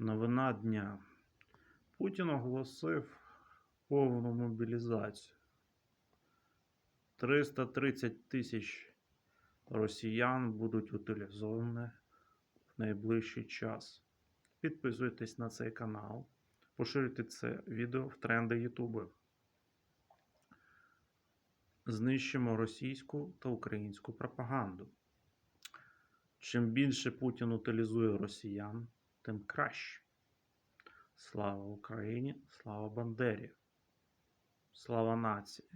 Новина дня. Путін оголосив повну мобілізацію. 330 тисяч росіян будуть утилізовані в найближчий час. Підписуйтесь на цей канал, поширюйте це відео в тренди Ютубу. Знищимо російську та українську пропаганду. Чим більше Путін утилізує росіян, тим краще. Слава Україні, слава Бандері, слава нації,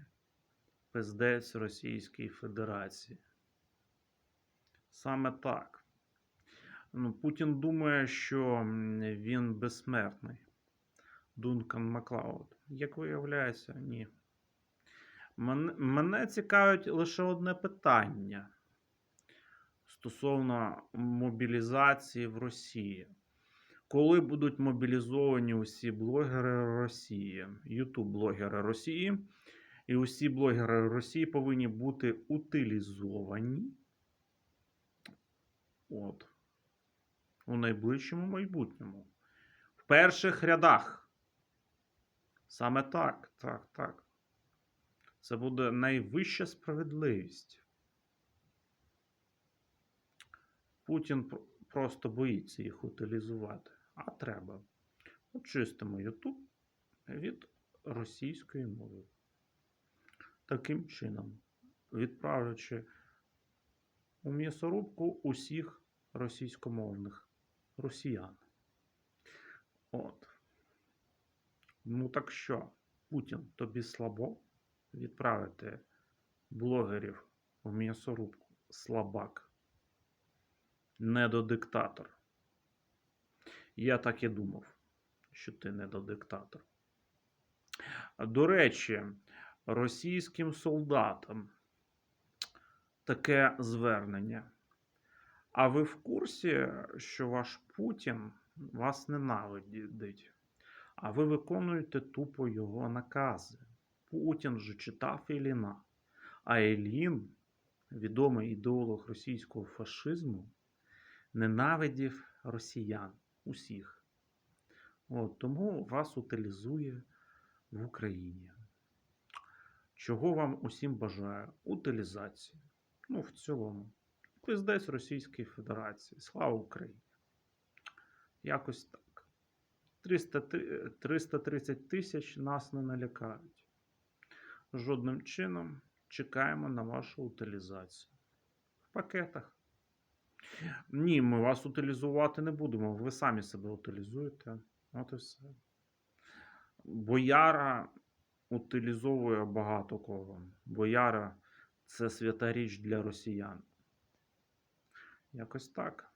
пиздець Російській Федерації. Саме так. Ну, Путін думає, що він безсмертний. Дункан Маклауд. Як виявляється, ні. Мене, мене цікавить лише одне питання стосовно мобілізації в Росії. Коли будуть мобілізовані усі блогери Росії, ютуб-блогери Росії, і усі блогери Росії повинні бути утилізовані от, у найближчому майбутньому. В перших рядах. Саме так, так, так. Це буде найвища справедливість. Путін просто боїться їх утилізувати. А треба. Очистимо YouTube від російської мови. Таким чином, відправлячи у м'ясорубку усіх російськомовних росіян. От. Ну так що, Путін, тобі слабо відправити блогерів в м'ясорубку слабак недодиктатор. Я так і думав, що ти недодиктатор. До речі, російським солдатам таке звернення. А ви в курсі, що ваш Путін вас ненавидить, а ви виконуєте тупо його накази. Путін же читав Іліна. А Ілін, відомий ідеолог російського фашизму, ненавидів росіян усіх. От, тому вас утилізує в Україні. Чого вам усім бажаю? Утилізації. Ну, в цілому. Пиздець Російської Федерації. Слава Україні! Якось так. 300, 330 тисяч нас не налякають. Жодним чином чекаємо на вашу утилізацію. В пакетах. Ні, ми вас утилізувати не будемо. Ви самі себе утилізуєте. От і все. Бояра утилізовує багато кого. Бояра це свята річ для росіян. Якось так.